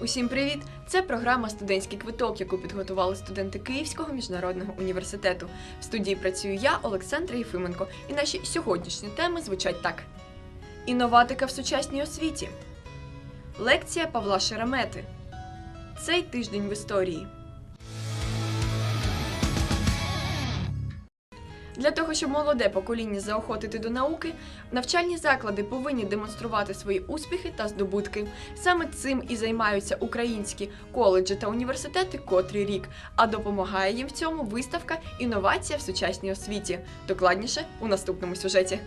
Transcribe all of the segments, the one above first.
Усім привіт! Це програма Студентський квиток, яку підготували студенти Київського міжнародного університету. В студії працюю я, Олександра Єфименко, і наші сьогоднішні теми звучать так: Інноватика в сучасній освіті. Лекція Павла Шеремети. Цей тиждень в історії. Для того, щоб молоде покоління заохотити до науки, навчальні заклади повинні демонструвати свої успіхи та здобутки. Саме цим і займаються українські коледжі та університети котрий рік, а допомагає їм в цьому виставка Інновація в сучасній освіті. Докладніше у наступному сюжеті.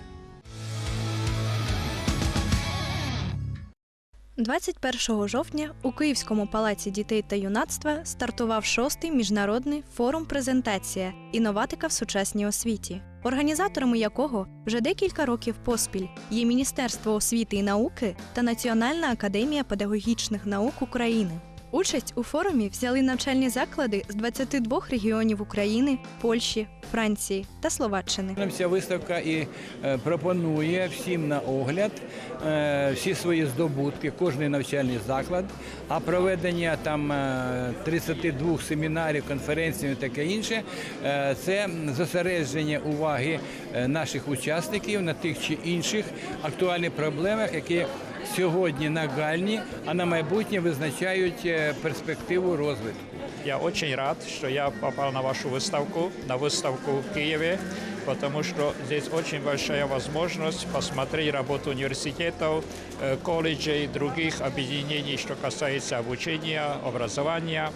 21 жовтня у Київському палаці дітей та юнацтва стартував шостий міжнародний форум презентація Інноватика в сучасній освіті, організаторами якого вже декілька років поспіль є Міністерство освіти і науки та Національна академія педагогічних наук України. Участь у форумі взяли навчальні заклади з 22 регіонів України, Польщі, Франції та Словаччини. Ця виставка і е, пропонує всім на огляд е, всі свої здобутки, кожний навчальний заклад, а проведення там е, 32 семінарів, конференцій і таке інше е, це зосередження уваги е, наших учасників на тих чи інших актуальних проблемах, які сьогодні нагальні, а на майбутнє визначають е, перспективу розвитку. Я очень рад, що я попав на вашу виставку на виставку в Киеве, потому что здесь очень большая возможность посмотреть работу университетов, э, колледжей и других объединений, что касается обучения, образования.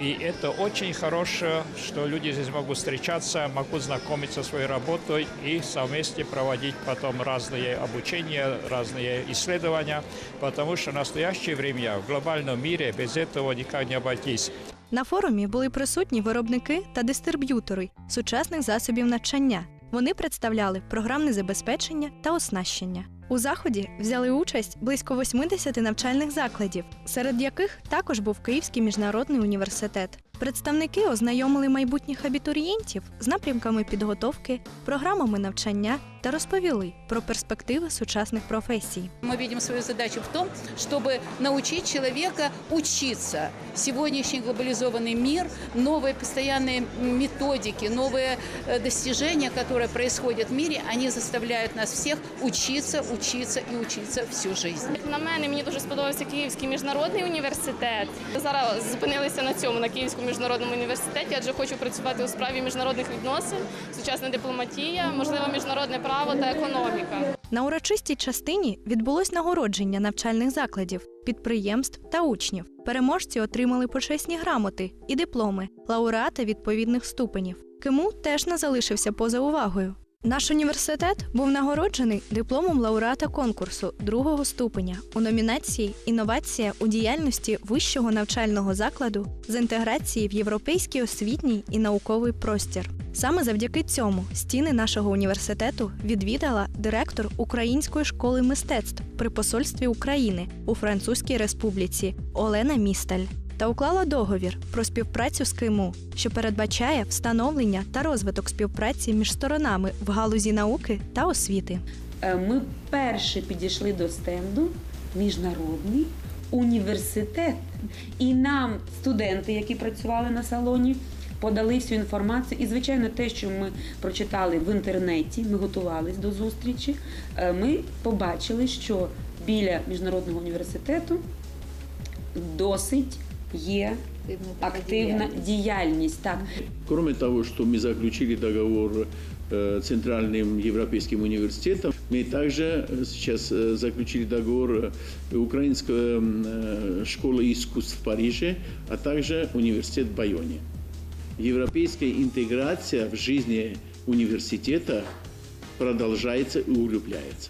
И это очень хорошо, что люди здесь могут встречаться, могут знакомиться со своей работой и совместе проводить потом разные обучения, разные исследования, потому что в настоящее время в глобальном мире без этого никак не обойтись. На форумі були присутні виробники та дистриб'ютори сучасних засобів навчання. вони представляли програмне забезпечення та оснащення. У заході взяли участь близько 80 навчальних закладів, серед яких також був Київський міжнародний університет. Представники ознайомили майбутніх абітурієнтів з напрямками підготовки, програмами навчання та розповіли про перспективи сучасних професій. Мы видим свою задачу в том, чтобы научить человека учиться. Сегодняшний глобализованный мир, новые постоянные методики, новые э, достижения, которые происходят в мире, они заставляют нас всех учиться, учиться и учиться всю жизнь. На мене мені дуже сподобався Київський міжнародний університет. Зараз зупинилися на цьому на Київському міжнародному університеті, адже хочу працювати у справі міжнародних відносин, сучасна дипломатія, можливо, міжнародне право Та економіка. На урочистій частині відбулось нагородження навчальних закладів, підприємств та учнів. Переможці отримали почесні грамоти і дипломи, лауреати відповідних ступенів. Киму теж не залишився поза увагою. Наш університет був нагороджений дипломом лауреата конкурсу другого ступеня у номінації Інновація у діяльності вищого навчального закладу з інтеграції в європейський освітній і науковий простір. Саме завдяки цьому стіни нашого університету відвідала директор Української школи мистецтв при посольстві України у Французькій Республіці Олена Місталь та уклала договір про співпрацю з КИМУ, що передбачає встановлення та розвиток співпраці між сторонами в галузі науки та освіти. Е, Ми перші підійшли до стенду міжнародний університет. І нам студенти, які працювали на салоні, подали всю інформацію. І, звичайно, те, що ми прочитали в інтернеті, ми готувалися до зустрічі. е, Ми побачили, що біля міжнародного університету досить є активна діяльність. Так, Кроме того, что мы заключили договор э, Центральным Европейским университетом, мы также э, сейчас э, заключили договор э, Украинской э, школы искусств в Париже, а также университет в Байоне. Европейская интеграция в жизни университета продолжается и углубляется.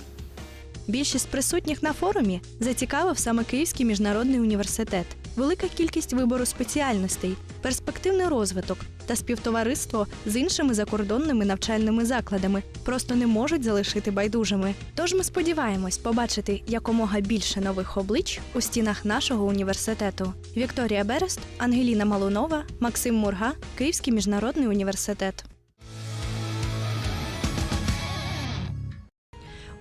Більшість присутніх на форумі зацікавив саме Київський міжнародний університет. Велика кількість вибору спеціальностей, перспективний розвиток та співтовариство з іншими закордонними навчальними закладами просто не можуть залишити байдужими. Тож ми сподіваємось побачити якомога більше нових облич у стінах нашого університету. Вікторія Берест, Ангеліна Малунова, Максим Мурга, Київський міжнародний університет.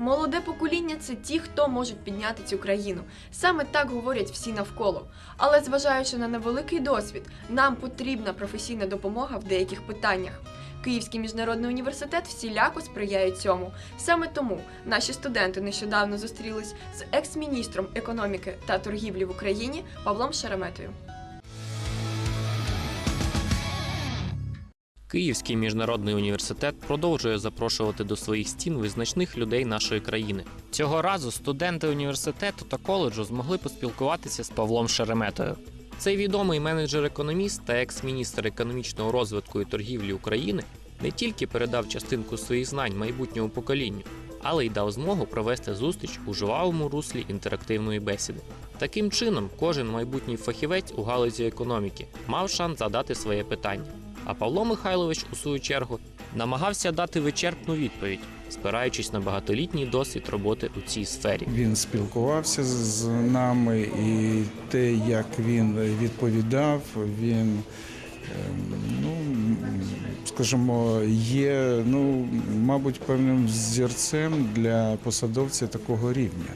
Молоде покоління це ті, хто можуть підняти цю країну. Саме так говорять всі навколо. Але зважаючи на невеликий досвід, нам потрібна професійна допомога в деяких питаннях. Київський міжнародний університет всіляко сприяє цьому. Саме тому наші студенти нещодавно зустрілись з екс-міністром економіки та торгівлі в Україні Павлом Шереметою. Київський міжнародний університет продовжує запрошувати до своїх стін визначних людей нашої країни. Цього разу студенти університету та коледжу змогли поспілкуватися з Павлом Шереметою. Цей відомий менеджер-економіст та екс-міністр економічного розвитку і торгівлі України не тільки передав частинку своїх знань майбутньому поколінню, але й дав змогу провести зустріч у жвавому руслі інтерактивної бесіди. Таким чином, кожен майбутній фахівець у галузі економіки мав шанс задати своє питання. А Павло Михайлович, у свою чергу, намагався дати вичерпну відповідь, спираючись на багатолітній досвід роботи у цій сфері. Він спілкувався з- нами, і те, як він відповідав, він, ем, ну, скажімо, є, ну, мабуть, певним взірцем для посадовця такого рівня.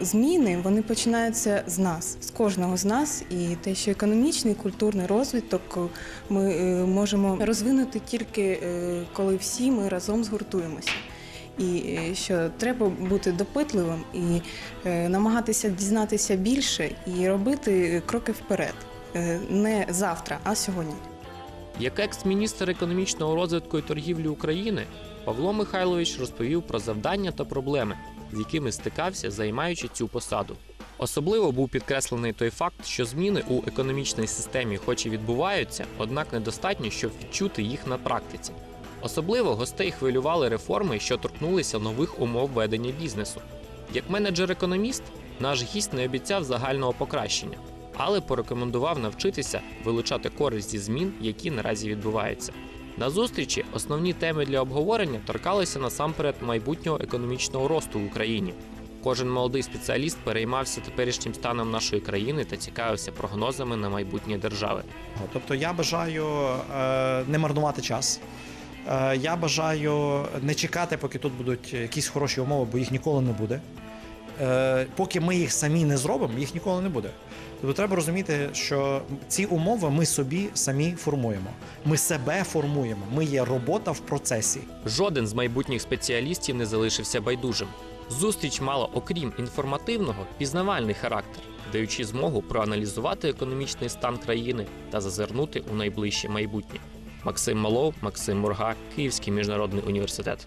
Зміни вони починаються з нас, з кожного з нас, і те, що економічний, культурний розвиток ми е, можемо розвинути тільки е, коли всі ми разом згуртуємося. І е, що треба бути допитливим і е, намагатися дізнатися більше і робити кроки вперед, Е, не завтра, а сьогодні. Як екс-міністр економічного розвитку і торгівлі України, Павло Михайлович розповів про завдання та проблеми, з якими стикався, займаючи цю посаду. Особливо був підкреслений той факт, що зміни у економічній системі, хоч і відбуваються, однак недостатньо, щоб відчути їх на практиці. Особливо гостей хвилювали реформи, що торкнулися нових умов ведення бізнесу. Як менеджер-економіст, наш гість не обіцяв загального покращення, але порекомендував навчитися вилучати користь зі змін, які наразі відбуваються. На зустрічі основні теми для обговорення торкалися насамперед майбутнього економічного росту в Україні. Кожен молодий спеціаліст переймався теперішнім станом нашої країни та цікавився прогнозами на майбутнє держави. Тобто я бажаю е, не марнувати час. Е, я бажаю не чекати, поки тут будуть якісь хороші умови, бо їх ніколи не буде. Е, поки ми їх самі не зробимо, їх ніколи не буде. Тобто треба розуміти, що ці умови ми собі самі формуємо. Ми себе формуємо. Ми є робота в процесі. Жоден з майбутніх спеціалістів не залишився байдужим. Зустріч мала, окрім інформативного, пізнавальний характер, даючи змогу проаналізувати економічний стан країни та зазирнути у найближче майбутнє. Максим Малов, Максим Мурга, Київський міжнародний університет.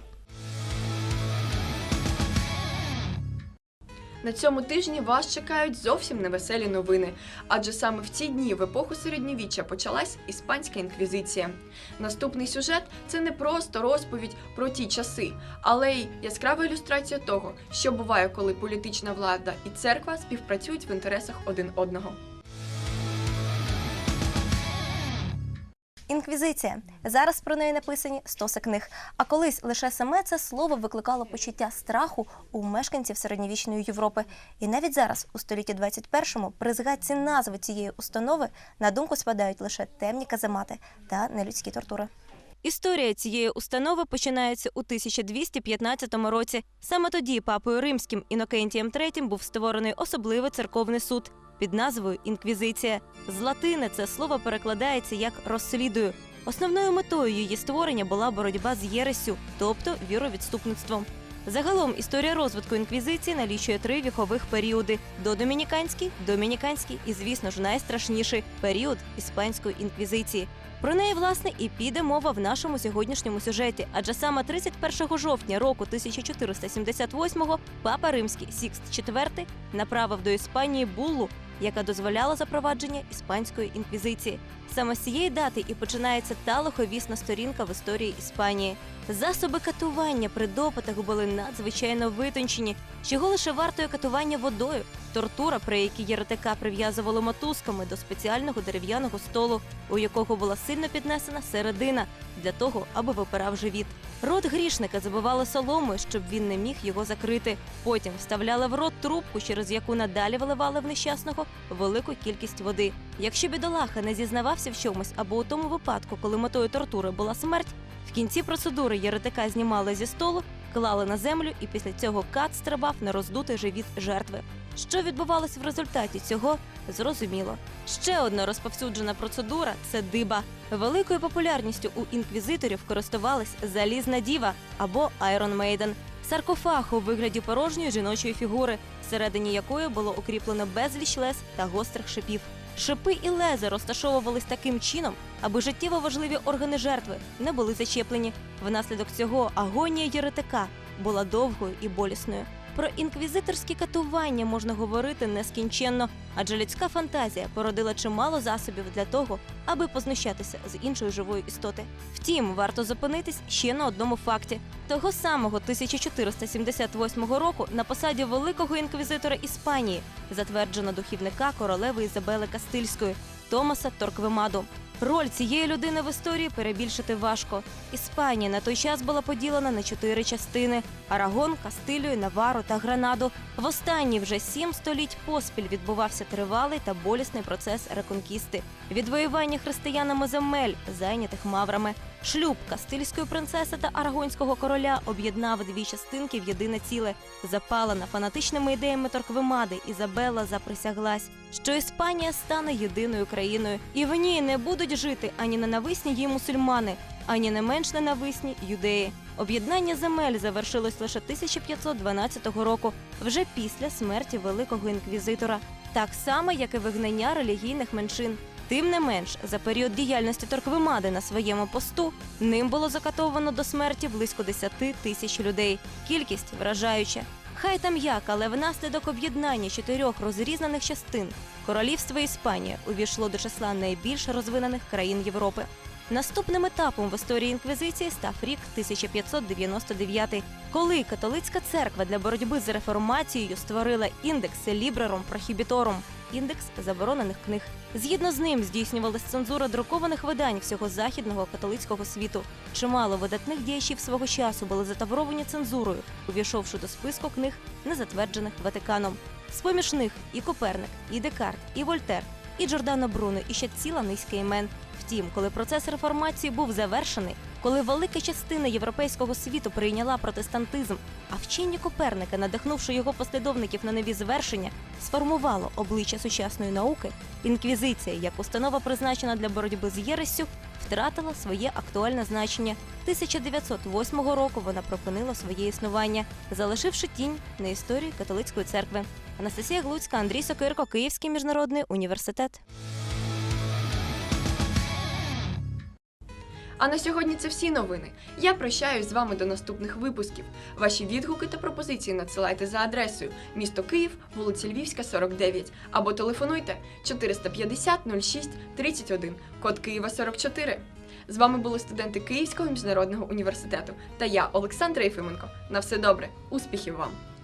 На цьому тижні вас чекають зовсім невеселі новини, адже саме в ці дні в епоху середньовіччя почалась іспанська інквізиція. Наступний сюжет це не просто розповідь про ті часи, але й яскрава ілюстрація того, що буває, коли політична влада і церква співпрацюють в інтересах один одного. Інквізиція. Зараз про неї написані стоси книг. А колись лише саме це слово викликало почуття страху у мешканців середньовічної Європи. І навіть зараз, у столітті 21-му, при згадці назви цієї установи на думку спадають лише темні каземати та нелюдські тортури. Історія цієї установи починається у 1215 році. Саме тоді папою римським Інокентієм III був створений особливий церковний суд під назвою Інквізиція. З латини це слово перекладається як розслідую. Основною метою її створення була боротьба з єресю, тобто віровідступництвом. Загалом історія розвитку інквізиції налічує три вікових періоди: додомініканський, домініканський і, звісно ж, найстрашніший період іспанської інквізиції. Про неї, власне, і піде мова в нашому сьогоднішньому сюжеті. Адже саме 31 жовтня року 1478-го папа римський Сікст IV направив до Іспанії буллу, яка дозволяла запровадження іспанської інквізиції. Саме з цієї дати і починається та лиховісна сторінка в історії Іспанії. Засоби катування при допитах були надзвичайно витончені, чого лише вартує катування водою, тортура, при якій єретика прив'язували мотузками до спеціального дерев'яного столу, у якого була сильно піднесена середина для того, аби випирав живіт. Рот грішника забивали соломою, щоб він не міг його закрити. Потім вставляли в рот трубку, через яку надалі виливали в нещасного велику кількість води. Якщо бідолаха не зізнавався в чомусь або у тому випадку, коли метою тортури була смерть, в кінці процедури єретика знімали зі столу, клали на землю, і після цього кат стрибав на роздутий живіт жертви. Що відбувалось в результаті цього, зрозуміло. Ще одна розповсюджена процедура це диба. Великою популярністю у інквізиторів користувалась залізна діва або Айрон Мейден. Саркофаг у вигляді порожньої жіночої фігури, всередині якої було укріплено безліч лез та гострих шипів. Шипи і лези розташовувались таким чином, аби життєво важливі органи жертви не були зачеплені. Внаслідок цього агонія єретика була довгою і болісною. Про інквізиторські катування можна говорити нескінченно, адже людська фантазія породила чимало засобів для того, аби познущатися з іншої живої істоти. Втім, варто зупинитись ще на одному факті: того самого 1478 року на посаді великого інквізитора Іспанії затверджено духівника королеви Ізабели Кастильської Томаса Торквемаду. Роль цієї людини в історії перебільшити важко. Іспанія на той час була поділена на чотири частини: Арагон, Кастилію, Навару та Гранаду. В останні вже сім століть поспіль відбувався тривалий та болісний процес реконкісти, відвоювання християнами земель, зайнятих маврами. Шлюб кастильської принцеси та арагонського короля об'єднав дві частинки в єдине ціле. Запалена фанатичними ідеями Торквемади, Ізабелла заприсяглась, що Іспанія стане єдиною країною, і в ній не будуть жити ані ненависні їй мусульмани, ані не менш ненависні юдеї. Об'єднання земель завершилось лише 1512 року, вже після смерті великого інквізитора, так само як і вигнання релігійних меншин. Тим не менш, за період діяльності Торквемади на своєму посту ним було закатовано до смерті близько 10 тисяч людей. Кількість вражаюча. Хай там як, але внаслідок об'єднання чотирьох розрізнених частин королівство Іспанія увійшло до числа найбільш розвинених країн Європи. Наступним етапом в історії інквізиції став рік 1599, коли католицька церква для боротьби з реформацією створила індекс Librarum Prohibitorum – індекс заборонених книг. Згідно з ним здійснювалась цензура друкованих видань всього західного католицького світу. Чимало видатних діячів свого часу були затавровані цензурою, увійшовши до списку книг, не затверджених Ватиканом. З-поміж них і Коперник, і Декарт, і Вольтер, і Джордано Бруно, і ще ціла низка імен. Втім, коли процес реформації був завершений, коли велика частина європейського світу прийняла протестантизм, а вчення Коперника, надихнувши його послідовників на нові звершення, сформувало обличчя сучасної науки, інквізиція, як установа призначена для боротьби з єрессю, втратила своє актуальне значення. 1908 року вона припинила своє існування, залишивши тінь на історії католицької церкви. Анастасія Глуцька, Андрій Сокирко, Київський міжнародний університет. А на сьогодні це всі новини. Я прощаюсь з вами до наступних випусків. Ваші відгуки та пропозиції надсилайте за адресою місто Київ, вулиця Львівська, 49 або телефонуйте 450 06 31, код Києва 44. З вами були студенти Київського міжнародного університету та я, Олександра Єфименко. На все добре, успіхів вам!